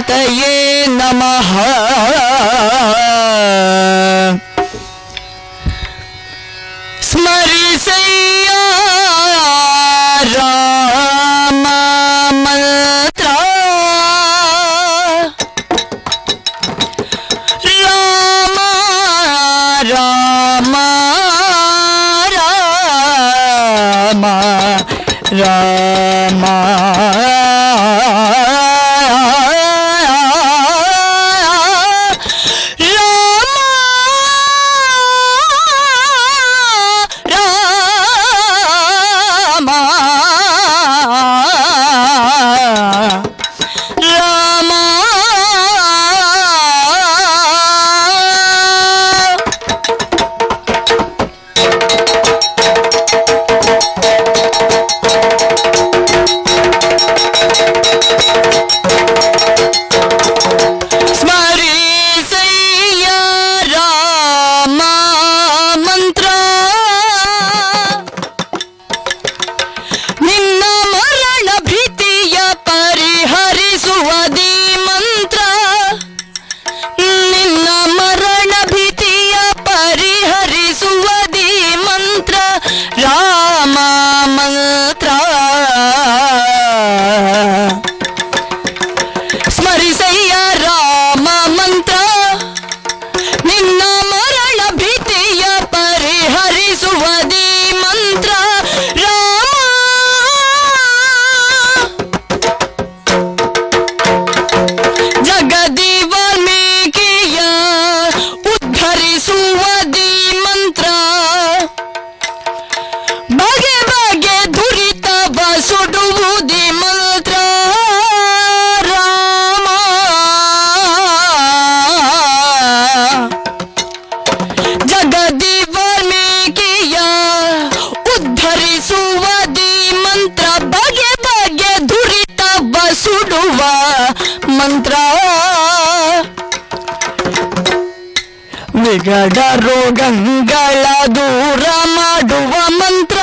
तये नमः। what? ಮಿತ್ರ ವಿಗಡ ರೋಗಗಳ ದೂರ ಮಾಡುವ ಮಂತ್ರ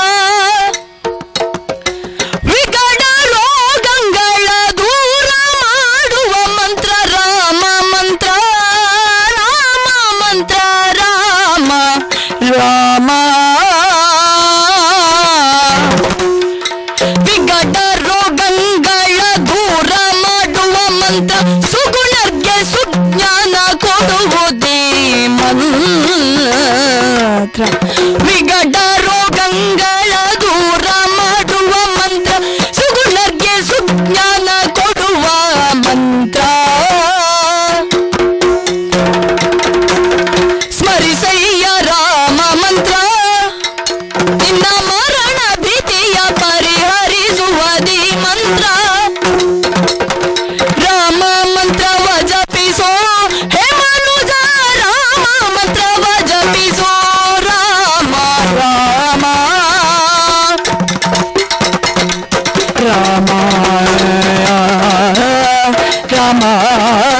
ветра Rama.